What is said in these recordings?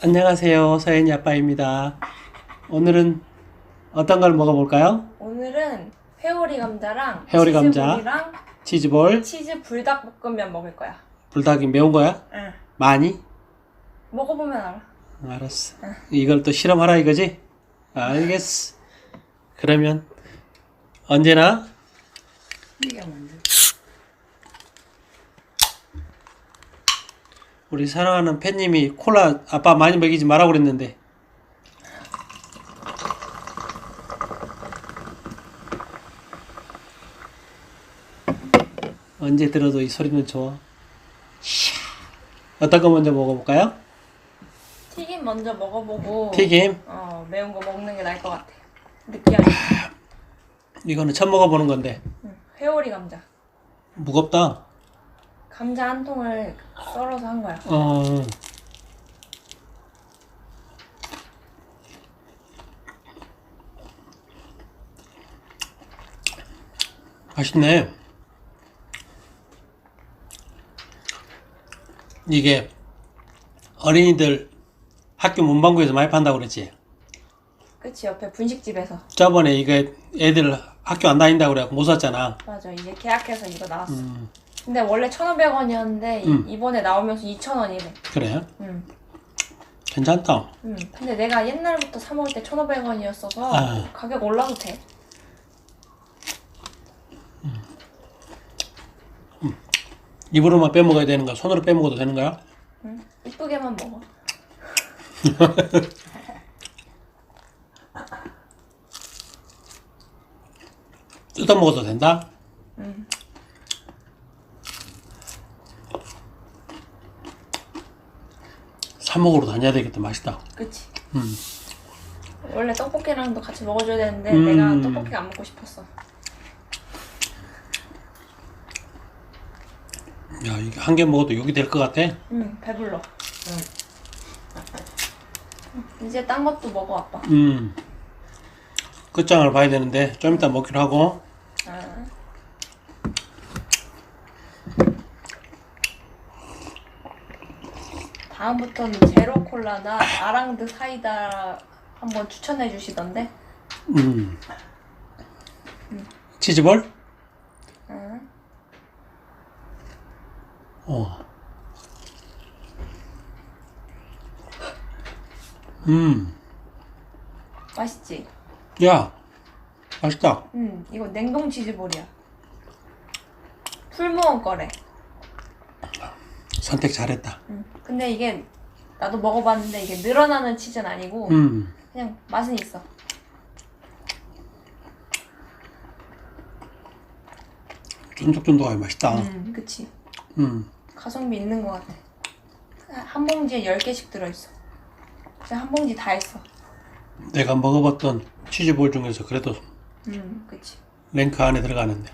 안녕하세요. 서현이 아빠입니다. 오늘은 어떤 걸 먹어볼까요? 오늘은 회오리 감자랑 회오리 감자. 치즈볼이랑 치즈볼, 치즈 불닭볶음면 먹을 거야. 불닭이 매운 거야? 응. 많이? 먹어보면 알아. 알았어. 이걸 또 실험하라 이거지? 알겠어. 그러면 언제나 이게 뭔데? 우리 사랑하는 팬님이 콜라 아빠 많이 먹이지 말라고 그랬는데 언제 들어도 이 소리는 좋아. 어떤 거 먼저 먹어볼까요? 튀김 먼저 먹어보고 튀김. 어 매운 거 먹는 게 나을 것 같아. 느끼하게. 이거는 처음 먹어보는 건데 응. 회오리 감자. 무겁다. 감자 한 통을 썰어서 한 거야. 어. 맛있네. 이게 어린이들 학교 문방구에서 많이 판다고 그랬지. 그치 옆에 분식집에서. 저번에 이게 애들 학교 안 다닌다고 그래갖고 못 샀잖아. 맞아 이제 계약해서 이거 나왔어. 음, 근데 원래 1,500원이었는데 음. 이번에 나오면서 2,000원이래. 그래? 응. 괜찮다. 응. 근데 내가 옛날부터 사 먹을 때 1,500원이었어서 아. 가격 올라도 돼. 입으로만 빼먹어야 되는 거야? 손으로 빼먹어도 되는 거야? 응. 이쁘게만 먹어. 뜯어 먹어도 된다? 응. 사 먹으러 다녀야 되겠다. 맛있다. 그치. 음. 원래 떡볶이랑도 같이 먹어줘야 되는데 음. 내가 떡볶이가 안 먹고 싶었어. 야, 이게 한 개 먹어도 욕이 될 것 같아. 응, 배불러. 이제 딴 것도 먹어, 아빠. 음. 끝장을 봐야 되는데, 좀 이따 먹기로 하고. 아. 다음부터는 제로 콜라나 아랑드 사이다 한번 추천해 주시던데. 음. 치즈볼? 응. 어. 음. 맛있지? 야, 맛있다. 응, 이거 냉동 치즈볼이야. 풀무원 거래. 선택 잘했다. 응. 근데 이게 나도 먹어봤는데 이게 늘어나는 치즈는 아니고 음. 그냥 맛은 있어. 쫀득쫀득하게 맛있다. 음, 그치. 음. 가성비 있는 것 같아. 한 봉지에 10개씩 들어있어. 그냥 한 봉지 다 했어. 내가 먹어봤던 치즈볼 중에서 그래도 음, 그치. 랭크 안에 들어가는데.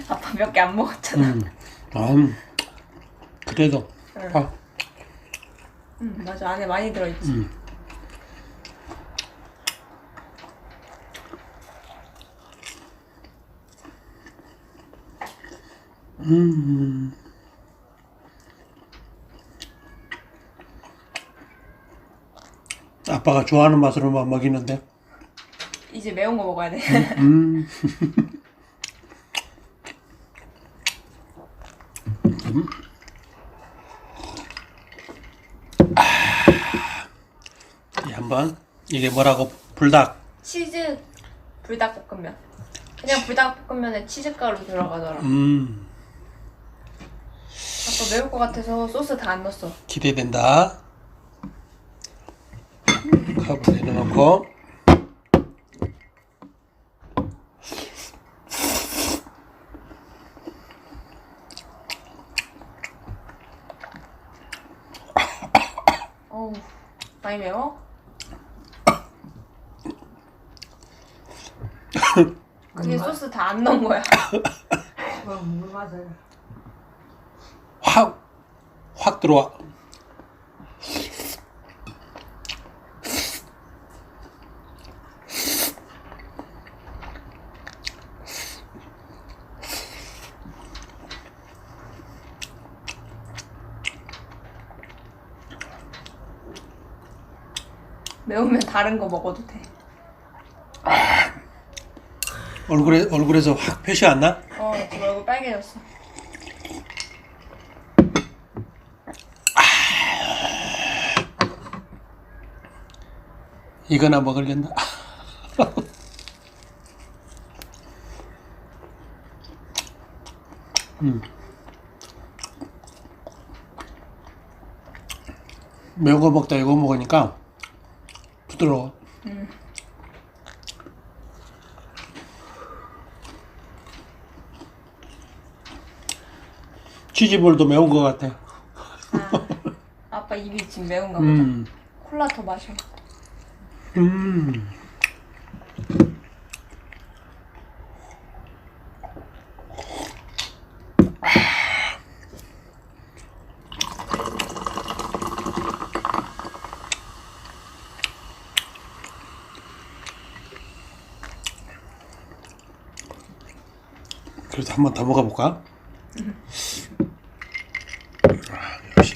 아빠 몇 개 안 먹었잖아. 음. 음. 그래도. 응. 아, 음, 맞아. 안에 많이 들어있지. 음. 음. 아빠가 좋아하는 맛으로만 먹이는데. 이제 매운 거 먹어야 돼. 음. 이 한번 이게 뭐라고 불닭. 치즈 불닭볶음면. 그냥 불닭볶음면에 치즈가루 들어가더라. 음. 아빠 매울 것 같아서 소스 다 안 넣었어. 기대된다. 컵을 내려놓고. 어우, 많이 매워? 그게 소스 다 안 넣은 거야. 그거 물 맛을 확, 확 들어와. 매우면 다른 거 먹어도 돼. 얼굴에 얼굴에서 확 표시 안 나? 어, 지금 얼굴 빨개졌어. 이거나 먹을겠나? 음. 매운 거 먹다 이거 먹으니까 부드러워. 치즈볼도 매운 거 같아. 아, 아빠 입이 지금 매운가 보다. 음. 콜라 더 마셔. 음. 그래도 한번 더 먹어볼까? 아, 역시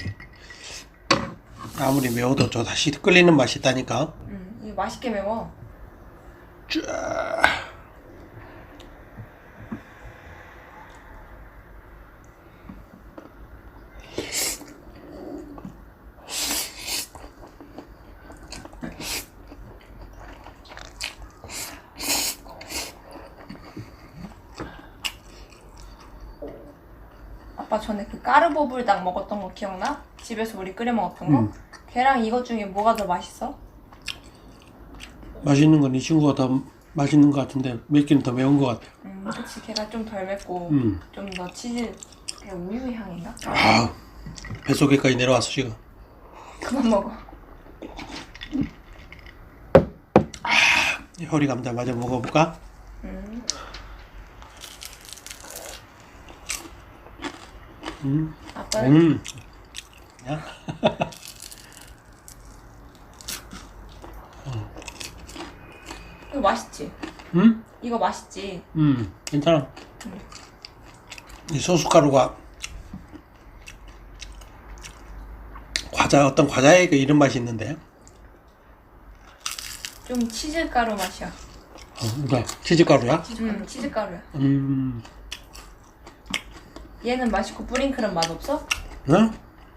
아무리 매워도 저 다시 끓이는 맛이 있다니까. 음, 이거 맛있게 매워. 아빠 전에 그 까르보불닭 먹었던 거 기억나? 집에서 우리 끓여 먹었던 거? 음. 걔랑 이거 중에 뭐가 더 맛있어? 맛있는 건 이 친구가 더 맛있는 것 같은데 맵기는 더 매운 것 같아. 음, 그치. 걔가 좀 덜 맵고 음. 좀 더 치즈 걔 우유 향인가? 아, 뱃속에까지 내려왔어 지금. 그만 먹어. 혈이 감자 마저 먹어볼까? 음. 음, 아빠는 음. 야, 이거 맛있지? 음, 이거 맛있지? 음, 괜찮아. 이 소스가루가 과자 어떤 과자의 그 이런 맛이 있는데, 좀 치즈 가루 맛이야. 어, 이거 치즈가루야? 음, 치즈 가루야. 음, 얘는 맛있고 뿌링클은 맛없어? 응?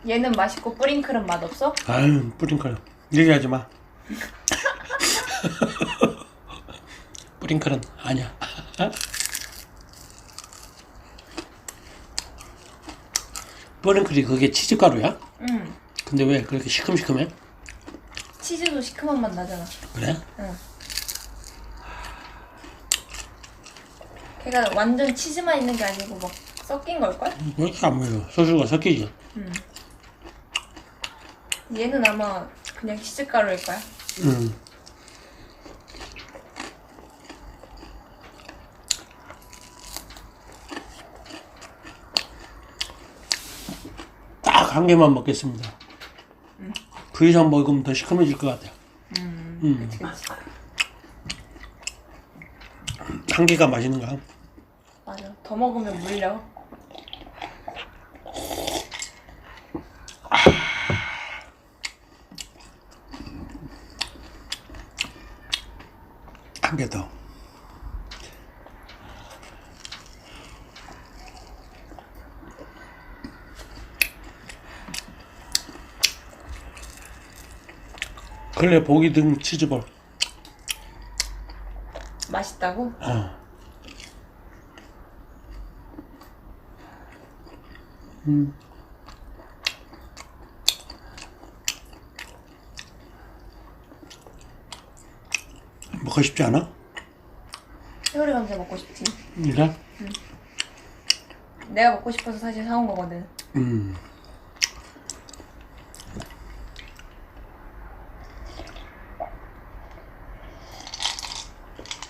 얘는 맛있고 뿌링클은 맛없어? 아유, 뿌링클 얘기하지 마. 뿌링클은 아니야. 뿌링클이 그게 치즈가루야? 음. 근데 왜 그렇게 시큼시큼해? 치즈도 시큼한 맛 나잖아. 그래? 걔가 완전 치즈만 있는 게 아니고 막 섞인 걸걸? 왜 이렇게 안 보여? 소주가 섞이지? 얘는 아마 그냥 치즈 가루일 거야. 음. 딱 한 개만 먹겠습니다. 그 이상 먹으면 더 시큼해질 것 같아요. 음. 그치, 그치. 한 개가 맛있는가? 맞아. 더 먹으면 물려. 한 개 더. 근래 보기 등 치즈볼. 맛있다고? 어. 음. 먹고 싶지 않아? 회오리 감자 먹고 싶지. 이래? 내가 먹고 싶어서 사실 사온 거거든. 음.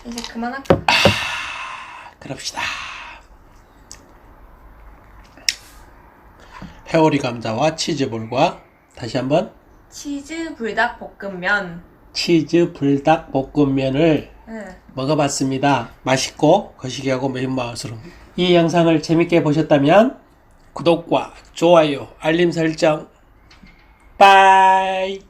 이제 그만할까? 그럽시다. 회오리 감자와 치즈볼과 다시 한번 치즈 불닭 볶음면. 치즈 불닭 볶음면을 응. 먹어봤습니다. 맛있고 거시기하고 매운맛으로 이 영상을 재밌게 보셨다면 구독과 좋아요, 알림 설정 빠이